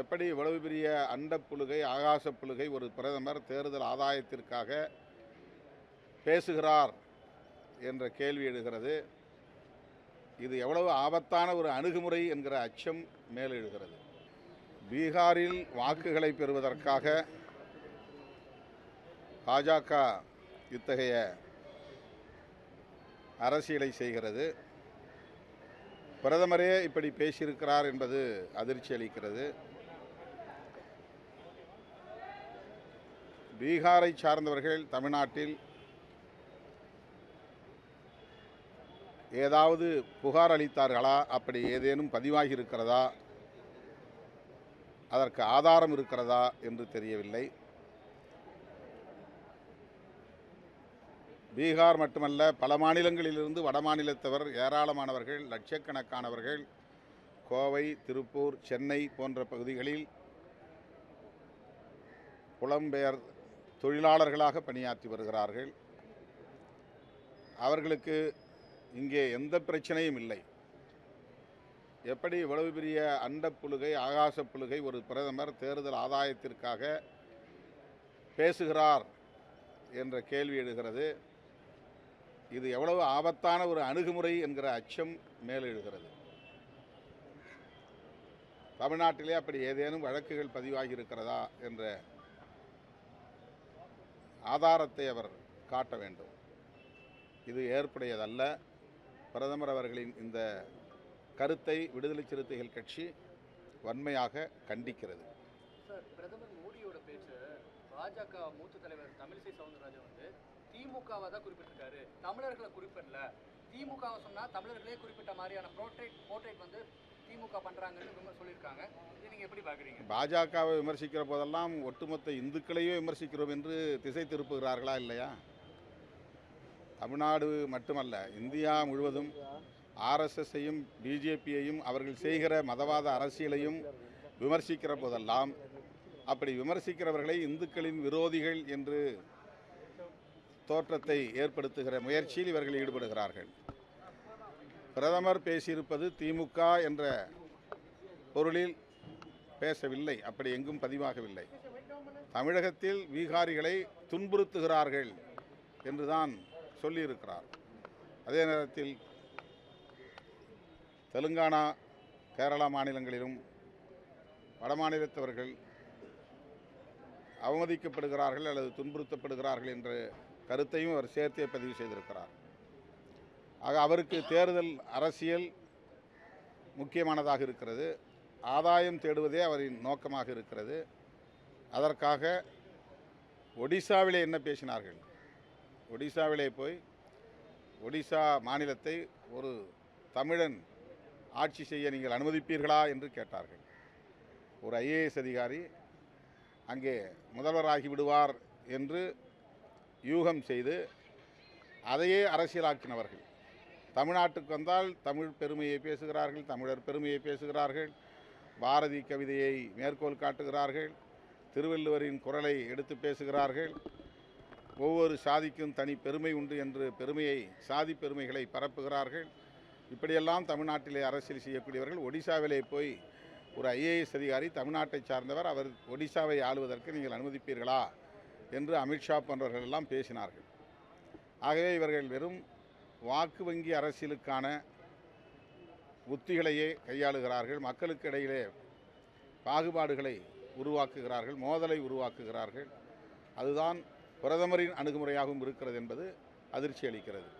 எப்படி இவ்வளவு பெரிய அண்டப்புழுகை ஆகாச புழுகை ஒரு பிரதமர் தேர்தல் ஆதாயத்திற்காக பேசுகிறார் என்ற கேள்வி எழுகிறது. இது எவ்வளவு ஆபத்தான ஒரு அணுகுமுறை என்கிற அச்சம் மேலெழுகிறது பீகாரில் வாக்குகளை பெறுவதற்காக பாஜக இத்தகைய அரசியலை செய்கிறது. பிரதமரே இப்படி பேசியிருக்கிறார் என்பது அதிர்ச்சி அளிக்கிறது. பீகாரை சார்ந்தவர்கள் தமிழ்நாட்டில் ஏதாவது புகார் அளித்தார்களா? அப்படி ஏதேனும் பதிவாகி இருக்கிறதா? அதற்கு ஆதாரம் இருக்கிறதா? என்று தெரியவில்லை. பீகார் மட்டுமல்ல பல மாநிலங்களிலிருந்து வட மாநிலத்தவர் ஏராளமானவர்கள் லட்சக்கணக்கானவர்கள் கோவை திருப்பூர் சென்னை போன்ற பகுதிகளில் புலம்பெயர் தொழிலாளர்களாக பணியாற்றி வருகிறார்கள். அவர்களுக்கு இங்கே எந்த பிரச்சனையும் இல்லை. எப்படி இவ்வளவு பெரிய அண்டப் புழுகை ஆகாச புழுகை ஒரு பிரதமர் தேர்தல் ஆதாயத்திற்காக பேசுகிறார் என்ற கேள்வி எழுகிறது. இது எவ்வளவு ஆபத்தான ஒரு அணுகுமுறை என்கிற அச்சம் மேலெழுகிறது தமிழ்நாட்டிலே அப்படி ஏதேனும் வழக்குகள் பதிவாகி இருக்கிறதா என்ற ஆதாரத்தை அவர் காட்ட வேண்டும். இது ஏற்புடையதல்ல. பிரதமர் அவர்களின் இந்த கருத்தை விடுதலை சிறுத்தைகள் கட்சி வன்மையாக கண்டிக்கிறது. சார் பிரதமர் மோடியோட பேச்சு பாஜக மூத்த தலைவர் தமிழிசை சவுந்தரராஜன் வந்து திமுகவை தான் குறிப்பிட்டிருக்காரு. தமிழர்களை குறிப்பிடல. திமுகவை சொன்னால் தமிழர்களே குறிப்பிட்ட மாதிரியான போர்ட்ரேட் போர்ட்ரேட் வந்து திமுக பண்றாங்கன்னு சொல்லியிருக்காங்க. இதை நீங்க எப்படி பாக்குறீங்க பாஜகவை விமர்சிக்கிற போதெல்லாம் ஒட்டுமொத்த இந்துக்களையே விமர்சிக்கிறோம் என்று திசை திருப்புகிறார்களா இல்லையா? தமிழ்நாடு மட்டுமல்ல இந்தியா முழுவதும் ஆர்எஸ்எஸ்ஸையும் பிஜேபியையும் அவர்கள் செய்கிற மதவாத அரசியலையும் விமர்சிக்கிற போதெல்லாம் அப்படி விமர்சிக்கிறவர்களை இந்துக்களின் விரோதிகள் என்று தோற்றத்தை ஏற்படுத்துகிற முயற்சியில் இவர்கள் ஈடுபடுகிறார்கள். பிரதமர் பேசியிருப்பது திமுக என்ற பொருளில் பேசவில்லை அப்படி எங்கும் பதிவாகவில்லை. தமிழகத்தில் பீகாரிகளை துன்புறுத்துகிறார்கள் என்றுதான் சொல்லியிருக்கிறார். அதே நேரத்தில் தெலுங்கானா கேரளா மாநிலங்களிலும் வடமாநிலத்தவர்கள் அவமதிக்கப்படுகிறார்கள் அல்லது துன்புறுத்தப்படுகிறார்கள் என்ற கருத்தையும் அவர் சேர்த்தே பதிவு செய்திருக்கிறார். ஆக அவருக்கு தேர்தல் அரசியல் முக்கியமானதாக இருக்கிறது. ஆதாயம் தேடுவதே அவரின் நோக்கமாக இருக்கிறது. அதற்காக ஒடிசாவிலே என்ன பேசினார்கள்? ஒடிசாவிலே போய் ஒடிசா மாநிலத்தை ஒரு தமிழன் ஆட்சி செய்ய நீங்கள் அனுமதிப்பீர்களா என்று கேட்டார்கள். ஒரு ஐஏஎஸ் அதிகாரி அங்கே முதல்வராகி விடுவார் என்று யூகம் செய்து அதையே அரசியலாக்கினவர்கள். தமிழ்நாட்டுக்கு வந்தால் தமிழ் பெருமையை பேசுகிறார்கள் தமிழர் பெருமையை பேசுகிறார்கள் பாரதி கவிதையை மேற்கோள் காட்டுகிறார்கள் திருவள்ளுவரின் குரலை எடுத்து பேசுகிறார்கள். ஒவ்வொரு சாதிக்கும் தனி பெருமை உண்டு என்று பெருமையை சாதி பெருமைகளை பரப்புகிறார்கள். இப்படியெல்லாம் தமிழ்நாட்டிலே அரசியல் செய்யக்கூடியவர்கள் ஒடிசாவிலே போய் ஒரு ஐஏஎஸ் அதிகாரி தமிழ்நாட்டை சார்ந்தவர் அவர் ஒடிசாவை ஆளுவதற்கு நீங்கள் அனுமதிப்பீர்களா என்று அமித்ஷா போன்றவர்கள் எல்லாம் பேசினார்கள். ஆகவே இவர்கள் வெறும் வாக்கு வங்கி அரசியலுக்கான உத்திகளையே கையாளுகிறார்கள். மக்களுக்கு இடையிலே பாகுபாடுகளை உருவாக்குகிறார்கள் மோதலை உருவாக்குகிறார்கள். அதுதான் பிரதமரின் அணுகுமுறையாகவும் இருக்கிறது என்பது அதிர்ச்சி அளிக்கிறது